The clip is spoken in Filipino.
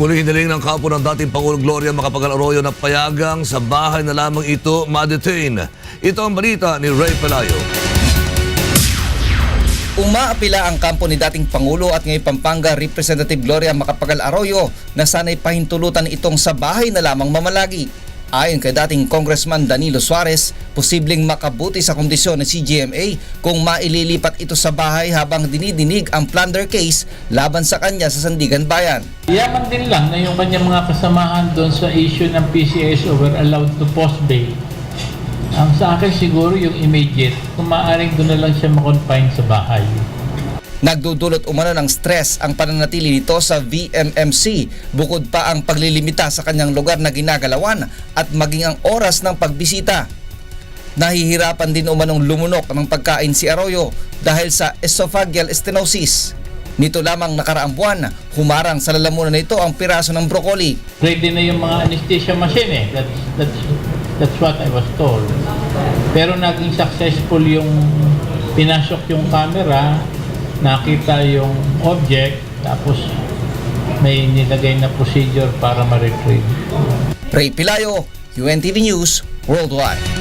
Muli hiniling ng kapo ng dating Pangulo Gloria Macapagal Arroyo na payagang sa bahay na lamang ito ma-detain. Ito ang balita ni Ray Pelayo. Umaapila ang kampo ni dating Pangulo at ngayon Pampanga Representative Gloria Macapagal Arroyo na sana'y pahintulutan itong sa bahay na lamang mamalagi. Ayon kay dating Congressman Danilo Suarez, posibleng makabuti sa kondisyon ng CGMA kung maililipat ito sa bahay habang dinidinig ang plunder case laban sa kanya sa Sandigan Bayan. Yaman din lang na yung kanyang mga kasamahan doon sa issue ng PCS over allowed to post bail. Ang sa akin siguro yung immediate, kung maaaring doon na lang siya makonfine sa bahay. Nagdudulot umano ng stress ang pananatili nito sa VMMC bukod pa ang paglilimita sa kanyang lugar na ginagalawan at maging ang oras ng pagbisita. Nahihirapan din umanong lumunok ng pagkain si Arroyo dahil sa esophageal stenosis. Nito lamang nakaraang buwan, humarang sa lalamunan nito ang piraso ng broccoli. Ready na yung mga anesthesia machine eh. That's, that's, that's what I was told. Pero naging successful yung pinasok yung camera, nakita yung object, tapos may nilagay na procedure para ma-retrieve. Ray Pilayo, UNTV News, Worldwide.